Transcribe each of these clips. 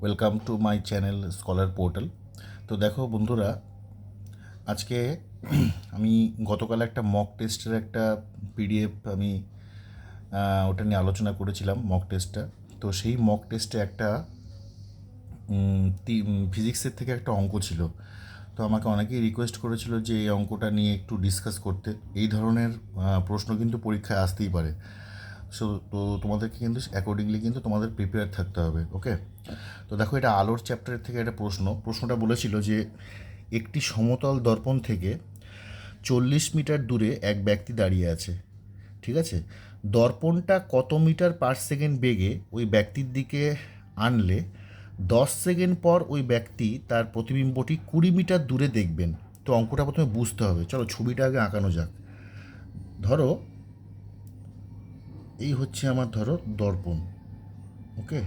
Welcome to my channel scholar portal তো দেখো বন্ধুরা, আজকে আমি গতকাল একটা মক টেস্টের একটা পিডিএফ আমি ওটা নিয়ে আলোচনা করেছিলাম মক টেস্টটা তো সেই মক টেস্টে একটা ফিজিক্সের থেকে একটা অঙ্ক ছিল। তো আমাকে অনেকেই রিকোয়েস্ট করেছিল যে এই অঙ্কটা নিয়ে একটু ডিসকাস করতে। এই ধরনের প্রশ্ন কিন্তু পরীক্ষায় আসতেই পারে। সো তো তোমাদেরকে কিন্তু অ্যাকর্ডিংলি কিন্তু তোমাদের প্রিপেয়ার থাকতে হবে ওকে তো দেখো এটা আলোর চ্যাপ্টারের থেকে একটা প্রশ্ন। প্রশ্নটা বলেছিল যে একটি সমতল দর্পণ থেকে চল্লিশ মিটার দূরে এক ব্যক্তি দাঁড়িয়ে আছে, ঠিক আছে? দর্পণটা কত মিটার পার সেকেন্ড বেগে ওই ব্যক্তির দিকে আনলে, দশ সেকেন্ড পর ওই ব্যক্তি তার প্রতিবিম্বটি কুড়ি মিটার দূরে দেখবেন। তো অঙ্কটা প্রথমে বুঝতে হবে। চলো ছবিটা আগে আঁকানো যাক। ধরো এই হচ্ছে আমার, ধরো, দর্পণ, ওকে?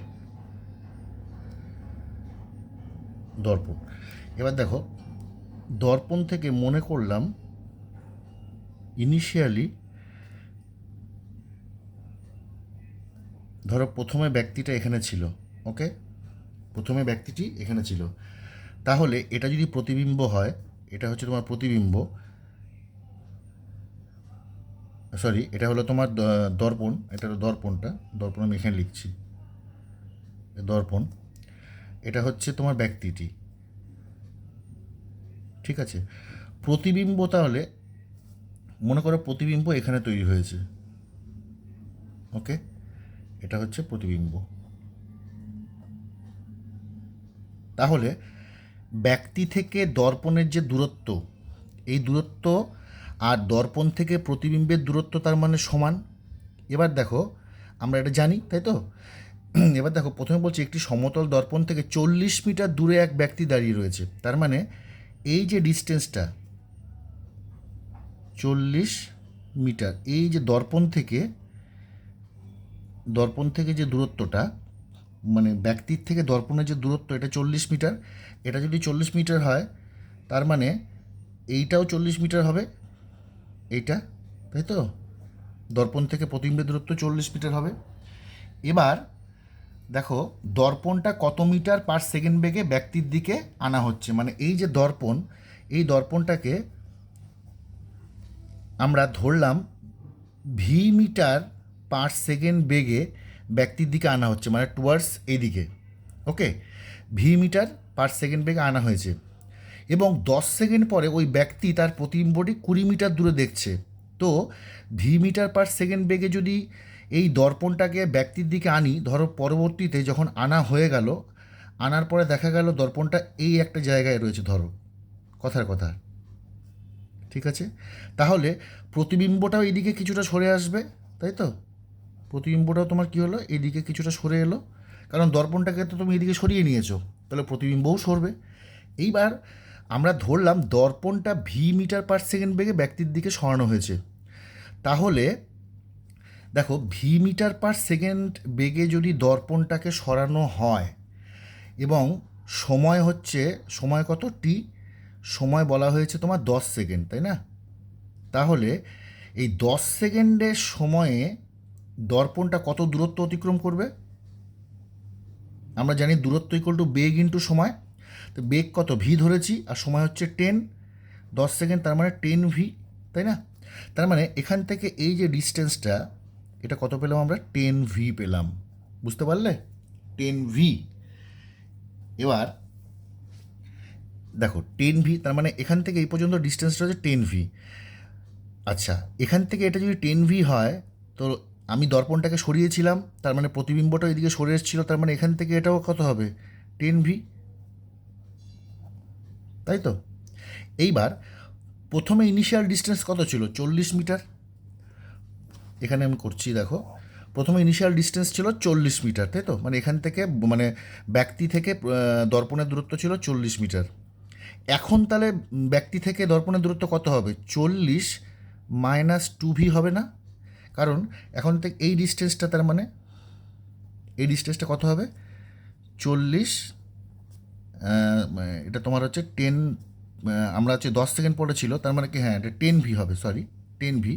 দর্পণ। এবার দেখো, দর্পণ থেকে মনে করলাম ইনিশিয়ালি ধরো, প্রথমে ব্যক্তিটা এখানে ছিল, ওকে? প্রথমে ব্যক্তিটি এখানে ছিল। তাহলে এটা যদি প্রতিবিম্ব হয়, এটা হচ্ছে তোমার প্রতিবিম্ব সরি, এটা হলো তোমার দর্পণ, এটা হলো দর্পণটা। দর্পণ আমি এখানে লিখছি। দর্পণ। এটা হচ্ছে তোমার ব্যক্তিটি। ঠিক আছে? প্রতিবিম্ব তাহলে, মনে করো প্রতিবিম্ব এখানে তৈরি হয়েছে। ওকে? এটা হচ্ছে প্রতিবিম্ব। তাহলে, ব্যক্তি থেকে দর্পণের যে দূরত্ব, এই দূরত্ব আর দর্পণ থেকে প্রতিবিম্বের দূরত্ব তার মানে সমান। এবার দেখো, আমরা এটা জানি, তাই তো? এবার দেখো, প্রথমে বলছি একটি সমতল দর্পণ থেকে চল্লিশ মিটার দূরে এক ব্যক্তি দাঁড়িয়ে রয়েছে। তার মানে এই যে ডিস্টেন্সটা, চল্লিশ মিটার, এই যে দর্পণ থেকে দর্পণ থেকে যে দূরত্বটা মানে ব্যক্তির থেকে দর্পণের যে দূরত্ব, এটা চল্লিশ মিটার। এটা যদি চল্লিশ মিটার হয়, তার মানে এইটাও চল্লিশ মিটার হবে এইটা, তাই তো? দর্পণ থেকে প্রতিবিম্বের দূরত্ব চল্লিশ মিটার হবে। এবার দেখো, দর্পণটা কত মিটার পার সেকেন্ড বেগে ব্যক্তির দিকে আনা হচ্ছে? মানে এই যে দর্পণ, এই দর্পণটাকে আমরা ধরলাম ভি মিটার পার সেকেন্ড বেগে ব্যক্তির দিকে আনা হচ্ছে মানে টুয়ার্ডস এইদিকে। Okay V metre per second বেগে আনা হয়েছে। এবং দশ সেকেন্ড পরে ওই ব্যক্তি তার প্রতিবিম্বটি কুড়ি মিটার দূরে দেখছে। তো ভি মিটার পার সেকেন্ড বেগে যদি এই দর্পণটাকে ব্যক্তির দিকে আনি, ধরো পরবর্তীতে যখন আনা হয়ে গেল, আনার পরে দেখা গেল দর্পণটা এই একটা জায়গায় রয়েছে, ধরো। কথার কথা। ঠিক আছে? তাহলে প্রতিবিম্বটাও এইদিকে কিছুটা সরে আসবে, তাই তো? প্রতিবিম্বটাও তোমার কী হলো? এইদিকে কিছুটা সরে এলো। কারণ দর্পণটাকে তো তুমি এদিকে সরিয়ে নিয়েছো, তাহলে প্রতিবিম্বও সরবে। এইবার আমরা ধরলাম দর্পণটা ভি মিটার পার সেকেন্ড বেগে ব্যক্তির দিকে সরানো হয়েছে। তাহলে, দেখো ভি মিটার পার সেকেন্ড বেগে যদি দর্পণটাকে সরানো হয়, এবং সময় হচ্ছে, সময় কত? টি সময় বলা হয়েছে তোমার দশ সেকেন্ড তাই না? তাহলে, এই দশ সেকেন্ডের সময়ে দর্পণটা কত দূরত্ব অতিক্রম করবে? আমরা জানি দূরত্ব ইকুয়াল টু বেগ ইন্টু সময়। তো বেগ কত? ভি ধরেছি, আর সময় হচ্ছে টেন দশ সেকেন্ড তার মানে টেন ভি তাই না? তার মানে এখান থেকে এই যে ডিস্টেন্সটা এটা কত পেলাম আমরা? টেন ভি পেলাম। বুঝতে পারলে? টেন ভি এবার, দেখো টেন ভি তার মানে এখান থেকে এই পর্যন্ত ডিস্টেন্সটা হচ্ছে টেন ভি আচ্ছা এখান থেকে এটা যদি টেন ভি হয়, তো আমি দর্পণটাকে সরিয়েছিলাম, তার মানে প্রতিবিম্বটা এদিকে সরে এসেছিল, তার মানে এখান থেকে এটাও কত হবে? টেন ভি তাই তো এইবার প্রথমে ইনিশিয়াল ডিস্টেন্স কত ছিল? চল্লিশ মিটার। এখানে আমি করছি, দেখো। প্রথমে ইনিশিয়াল ডিস্টেন্স ছিল চল্লিশ মিটার তাই তো মানে এখান থেকে মানে ব্যক্তি থেকে দর্পণের দূরত্ব ছিল চল্লিশ মিটার। এখন তাহলে ব্যক্তি থেকে দর্পণের দূরত্ব কত হবে? চল্লিশ মাইনাস টু ভি হবে না? কারণ এখন থেকে এই ডিস্টেন্সটা তার মানে এই ডিস্টেন্সটা কত হবে? চল্লিশ এটা তোমার হচ্ছে টেন আমরা হচ্ছে দশ সেকেন্ড পরে ছিল, তার মানে কি হ্যাঁ এটা টেন ভি হবে সরি টেন ভি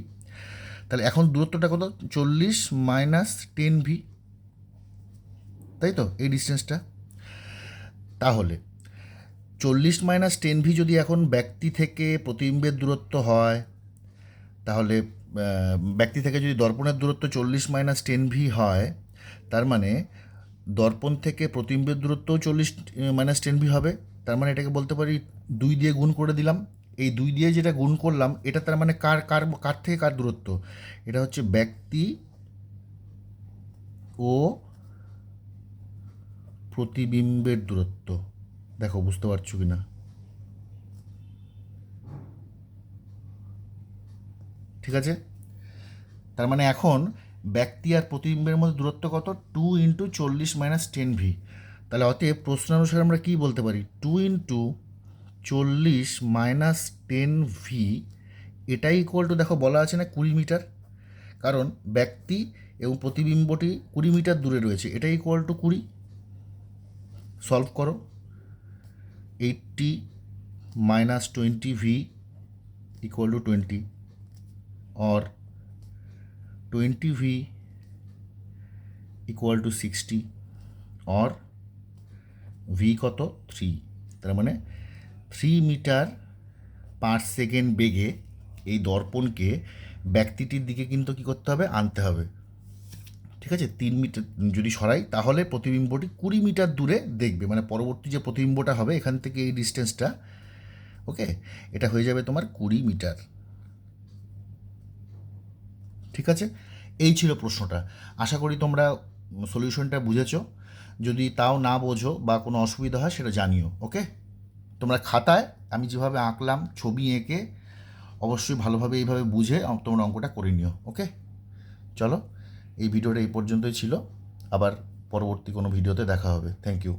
তাহলে এখন দূরত্বটা কত? চল্লিশ মাইনাস টেন ভি তাই তো? এই ডিস্টেন্সটা তাহলে, চল্লিশ মাইনাস টেন ভি যদি এখন ব্যক্তি থেকে প্রতিবিম্বের দূরত্ব হয়, তাহলে ব্যক্তি থেকে যদি দর্পণের দূরত্ব চল্লিশ মাইনাস টেন ভি হয়, তার মানে দর্পণ থেকে প্রতিবিম্বের দূরত্বও চল্লিশ মাইনাস টেন ভি হবে। তার মানে এটাকে বলতে পারি দুই দিয়ে গুণ করে দিলাম। এই দুই দিয়ে যেটা গুণ করলাম, এটা তার মানে কার কার কার থেকে কার দূরত্ব? এটা হচ্ছে ব্যক্তি ও প্রতিবিম্বের দূরত্ব। দেখো, বুঝতে পারছ কি না ঠিক আছে? তার মানে এখন ব্যক্তি আর প্রতিবিম্বের মধ্যে দূরত্ব কত? টু ইন্টু চল্লিশ মাইনাস টেন ভি তাহলে অতএব প্রশ্নানুসারে আমরা কী বলতে পারি? টু ইন্টু চল্লিশ মাইনাস টেন ভি এটাই ইকুয়াল টু দেখো বলা আছে না কুড়ি মিটার? কারণ ব্যক্তি এবং প্রতিবিম্বটি কুড়ি মিটার দূরে রয়েছে, এটাই ইকুয়াল টু কুড়ি। সলভ করো। Eighty minus twenty V equal to twenty 20 V equal to 60 or V কত? 3 তার মানে 3 মিটার পার সেকেন্ড বেগে এই দর্পণকে ব্যক্তিটির দিকে কিন্তু কি করতে হবে? আনতে হবে। ঠিক আছে? তিন মিটার যদি সরাই, তাহলে প্রতিবিম্বটি কুড়ি মিটার দূরে দেখবে। মানে পরবর্তী যে প্রতিবিম্বটা হবে, এখান থেকে এই ডিস্টেন্সটা ওকে এটা হয়ে যাবে তোমার কুড়ি মিটার ঠিক আছে? এই ছিল প্রশ্নটা। আশা করি তোমরা সলিউশনটা বুঝেছ। যদি তাও না বোঝো বা কোনো অসুবিধা হয় সেটা জানিও ওকে তোমরা খাতায় আমি যেভাবে আঁকলাম, ছবি এঁকে অবশ্যই ভালোভাবে এইভাবে বুঝে তোমরা অঙ্কটা করে নিও ওকে চলো, এই ভিডিওটা এই পর্যন্তই ছিল। আবার পরবর্তী কোনো ভিডিওতে দেখা হবে। Thank you